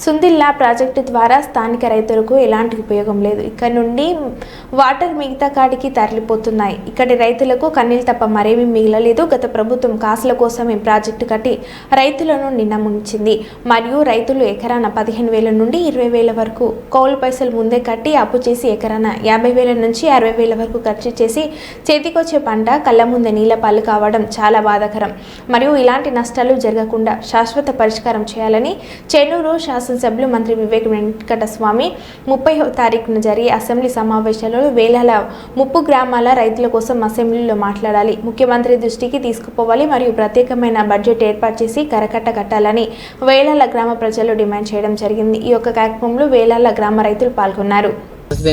Sundilla project ద్వారా స్థానిక రైతులకు ఎలాంటి ఉపయోగం లేదు. ఇక్కడ నుండి వాటర్ మిగతా కాడికి తరలిపోతున్నాయి. ఇక్కడి రైతులకు కన్నీళ్ళు తప్ప మరేమీ మిగలలేదు. గత ప్రభుత్వం కాసుల కోసం ఈ ప్రాజెక్టు కట్టి రైతులను నిన్నముంచింది మరియు రైతులు ఎకరాన పదిహేను వేల నుండి ఇరవై వేల వరకు కౌలు పైసలు ముందే కట్టి అప్పు చేసి ఎకరాన యాభై వేల నుంచి అరవై వేల వరకు ఖర్చు చేసి చేతికొచ్చే పంట కళ్ళ ముందే నీళ్ళ పాలు కావడం చాలా బాధాకరం. మరియు ఇలాంటి నష్టాలు జరగకుండా శాశ్వత పరిష్కారం చేయాలని చెన్నూరు శాసనసభ్యులు మంత్రి వివేక్ వెంకటస్వామి. ముప్పై తారీఖున జరిగే అసెంబ్లీ సమావేశాలలో వేలాల ముప్పు గ్రామాల రైతుల కోసం అసెంబ్లీలో మాట్లాడాలి. ముఖ్యమంత్రి దృష్టికి తీసుకుపోవాలి మరియు ప్రత్యేకమైన బడ్జెట్ ఏర్పాటు చేసి కరకట్ట కట్టాలని వేలాల గ్రామ ప్రజలు డిమాండ్ చేయడం జరిగింది. ఈ యొక్క కార్యక్రమంలో వేలాల గ్రామ రైతులు పాల్గొన్నారు.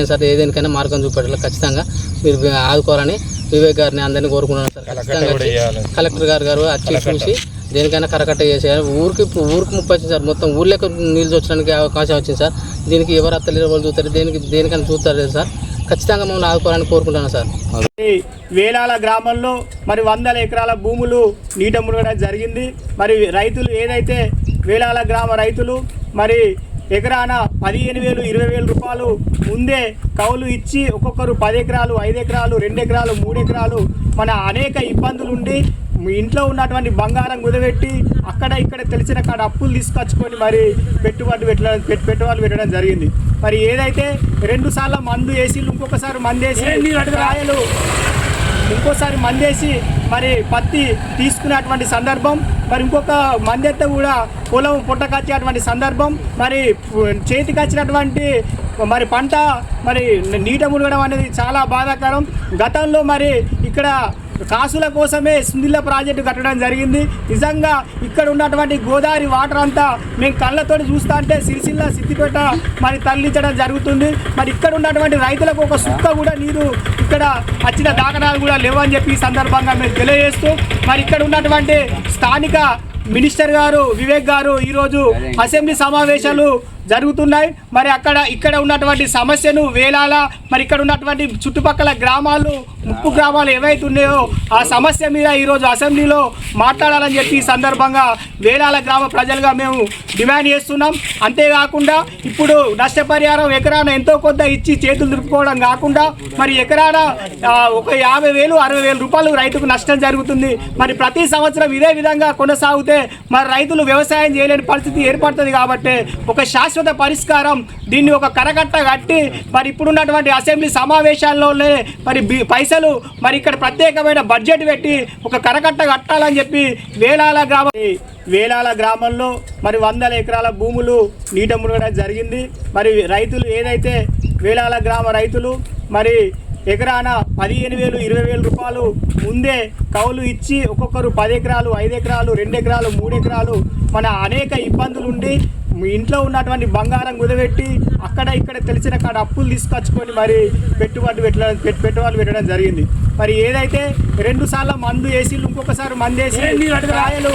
సార్? ఏదేనికైనా మార్గం చూపెట్టాలి ఖచ్చితంగా మీరు ఆదుకోవాలని వివేక్ గారిని అందరినీ కోరుకుంటున్నాను సార్. ఖచ్చితంగా కలెక్టర్ గారు గారు వచ్చి చూసి దేనికైనా కరకట్ట చేసేయాలి ఊరికి ఊరికి ముప్పై వచ్చింది సార్. మొత్తం ఊర్లోకి నీళ్ళు చూడడానికి అవకాశం వచ్చింది సార్. దీనికి ఎవరు అత్తలేరు వాళ్ళు చూస్తారు. దేనికి దేనికైనా చూస్తారు సార్? ఖచ్చితంగా మమ్మల్ని ఆదుకోవాలని కోరుకుంటున్నాను సార్. వేలాల గ్రామంలో మరి వందల ఎకరాల భూములు నీట మునగడం జరిగింది. మరి రైతులు ఏదైతే వేలాల గ్రామ రైతులు మరి ఎకరాన పదిహేను వేలు ఇరవై వేల రూపాయలు ముందే కౌలు ఇచ్చి ఒక్కొక్కరు పది ఎకరాలు ఐదు ఎకరాలు రెండు ఎకరాలు మూడు ఎకరాలు మన అనేక ఇబ్బందులు ఉండి ఇంట్లో ఉన్నటువంటి బంగారం కుదబెట్టి అక్కడ ఇక్కడ తెలిసిన కాడ అప్పులు తీసుకొచ్చుకొని మరి పెట్టుబడి పెట్టడం పెట్- పెట్టుబడులు పెట్టడం జరిగింది. మరి ఏదైతే రెండు సార్లు మందు వేసి ఇంకొకసారి మందు వేసి కాయలు ఇంకోసారి మందేసి మరి పత్తి తీసుకునేటువంటి సందర్భం మరి ఇంకొక మందెత్త కూడా పొలం పుట్టకచ్చేటువంటి సందర్భం మరి చేతికి వచ్చినటువంటి మరి పంట మరి నీట మునగడం అనేది చాలా బాధాకరం. గతంలో మరి ఇక్కడ కాసుల కోసమే సుందిల్ల ప్రాజెక్టు కట్టడం జరిగింది. నిజంగా ఇక్కడ ఉన్నటువంటి గోదావరి వాటర్ అంతా మేము కళ్ళతో చూస్తా అంటే సిరిసిల్ల సిద్దిపేట మరి తరలించడం జరుగుతుంది. మరి ఇక్కడ ఉన్నటువంటి రైతులకు ఒక సుక్క కూడా నీరు ఇక్కడ వచ్చిన దాఖనాలు కూడా లేవని చెప్పి ఈ సందర్భంగా మేము తెలియజేస్తూ మరి ఇక్కడ ఉన్నటువంటి స్థానిక మినిస్టర్ గారు వివేక్ గారు ఈరోజు అసెంబ్లీ సమావేశాలు జరుగుతున్నాయి. మరి అక్కడ ఇక్కడ ఉన్నటువంటి సమస్యను వేలాల మరి ఇక్కడ ఉన్నటువంటి చుట్టుపక్కల గ్రామాలు ముప్పు గ్రామాలు ఏవైతే ఉన్నాయో ఆ సమస్య మీద ఈరోజు అసెంబ్లీలో మాట్లాడాలని చెప్పి ఈ సందర్భంగా వేలాల గ్రామ ప్రజలుగా మేము డిమాండ్ చేస్తున్నాం. అంతేకాకుండా ఇప్పుడు నష్టపరిహారం ఎకరాన ఎంతో కొంత ఇచ్చి చేతులు దులుపుకోవడం కాకుండా మరి ఎకరాన ఒక యాభై వేలు అరవై వేల రూపాయలు రైతుకు నష్టం జరుగుతుంది. మరి ప్రతి సంవత్సరం ఇదే విధంగా కొనసాగితే మరి రైతులు వ్యవసాయం చేయలేని పరిస్థితి ఏర్పడుతుంది కాబట్టి ఒక శాశ్వత పరిష్కారం. దీన్ని ఒక కరకట్ట కట్టి మరి ఇప్పుడున్నటువంటి అసెంబ్లీ సమావేశాల్లోనే మరి బి- పైసలు మరి ఇక్కడ ప్రత్యేకమైన బడ్జెట్ పెట్టి ఒక కరకట్ట కట్టాలని చెప్పి వేలాల గ్రామం వేలాల గ్రామంలో మరి వందల ఎకరాల భూములు నీట మునగడం జరిగింది. మరి రైతులు ఏదైతే వేలాల గ్రామ రైతులు మరి ఎకరాన పదిహేను వేలు ఇరవై వేల రూపాయలు ముందే కౌలు ఇచ్చి ఒక్కొక్కరు పది ఎకరాలు ఐదు ఎకరాలు రెండు ఎకరాలు మూడు ఎకరాలు మన అనేక ఇబ్బందులు ఉండి ఇంట్లో ఉన్నటువంటి బంగారం కుదబెట్టి అక్కడ ఇక్కడ తెలిసిన కాడ అప్పులు తీసుకొచ్చుకొని మరి పెట్టుబడి పెట్టడం పెట్- పెట్టుబడులు పెట్టడం జరిగింది. మరి ఏదైతే రెండు సార్లు మందు వేసి ఇంకొకసారి మందు వేసి కాయలు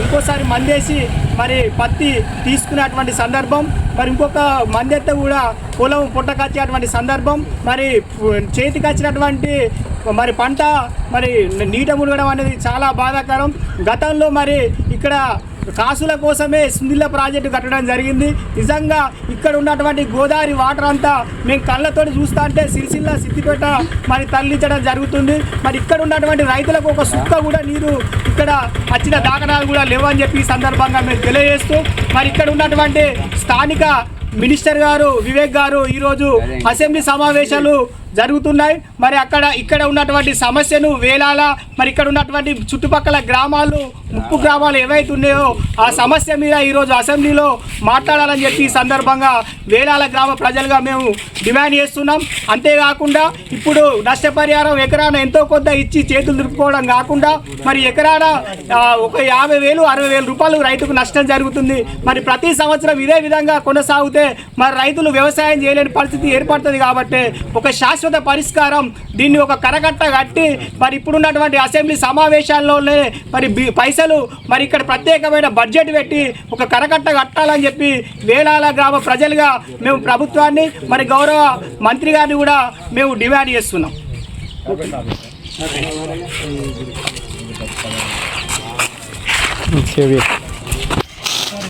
ఇంకోసారి మందేసి మరి పత్తి తీసుకునేటువంటి సందర్భం మరి ఇంకొక మందెత్త కూడా పొలం పుట్టకచ్చేటువంటి సందర్భం మరి చేతికి వచ్చినటువంటి మరి పంట మరి నీట మునగడం అనేది చాలా బాధాకరం. గతంలో మరి ఇక్కడ కాసుల కోసమే సుందిల్ల ప్రాజెక్టు కట్టడం జరిగింది. నిజంగా ఇక్కడ ఉన్నటువంటి గోదావరి వాటర్ అంతా మేము కళ్ళతోటి చూస్తా అంటే సిరిసిల్ల సిద్దిపేట మరి తరలించడం జరుగుతుంది. మరి ఇక్కడ ఉన్నటువంటి రైతులకు ఒక సుక్క కూడా నీరు ఇక్కడ వచ్చిన దాఖలాలు కూడా లేవని చెప్పి ఈ సందర్భంగా మేము తెలియజేస్తూ మరి ఇక్కడ ఉన్నటువంటి స్థానిక మినిస్టర్ గారు వివేక్ గారు ఈరోజు అసెంబ్లీ సమావేశాలు జరుగుతున్నాయి. మరి అక్కడ ఇక్కడ ఉన్నటువంటి సమస్యను వేలాల మరి ఇక్కడ ఉన్నటువంటి చుట్టుపక్కల గ్రామాలు ముప్పు గ్రామాలు ఏవైతే ఉన్నాయో ఆ సమస్య మీద ఈరోజు అసెంబ్లీలో మాట్లాడాలని చెప్పి ఈ సందర్భంగా వేలాల గ్రామ ప్రజలుగా మేము డిమాండ్ చేస్తున్నాం. అంతేకాకుండా ఇప్పుడు నష్టపరిహారం ఎకరాన ఎంతో కొంత ఇచ్చి చేతులు దులుపుకోవడం కాకుండా మరి ఎకరాన ఒక యాభై వేలు అరవై వేల రూపాయలు రైతుకు నష్టం జరుగుతుంది. మరి ప్రతి సంవత్సరం ఇదే విధంగా కొనసాగితే మరి రైతులు వ్యవసాయం చేయలేని పరిస్థితి ఏర్పడుతుంది కాబట్టి ఒక శాస్త్ర శాశ్వత పరిష్కారం. దీన్ని ఒక కరకట్ట కట్టి మరి ఇప్పుడున్నటువంటి అసెంబ్లీ సమావేశాల్లోనే మరి పైసలు మరి ఇక్కడ ప్రత్యేకమైన బడ్జెట్ పెట్టి ఒక కరకట్ట కట్టాలని చెప్పి వేలాల గ్రామ ప్రజలుగా మేము ప్రభుత్వాన్ని మరి గౌరవ మంత్రి గారిని కూడా మేము డిమాండ్ చేస్తున్నాం. Okay,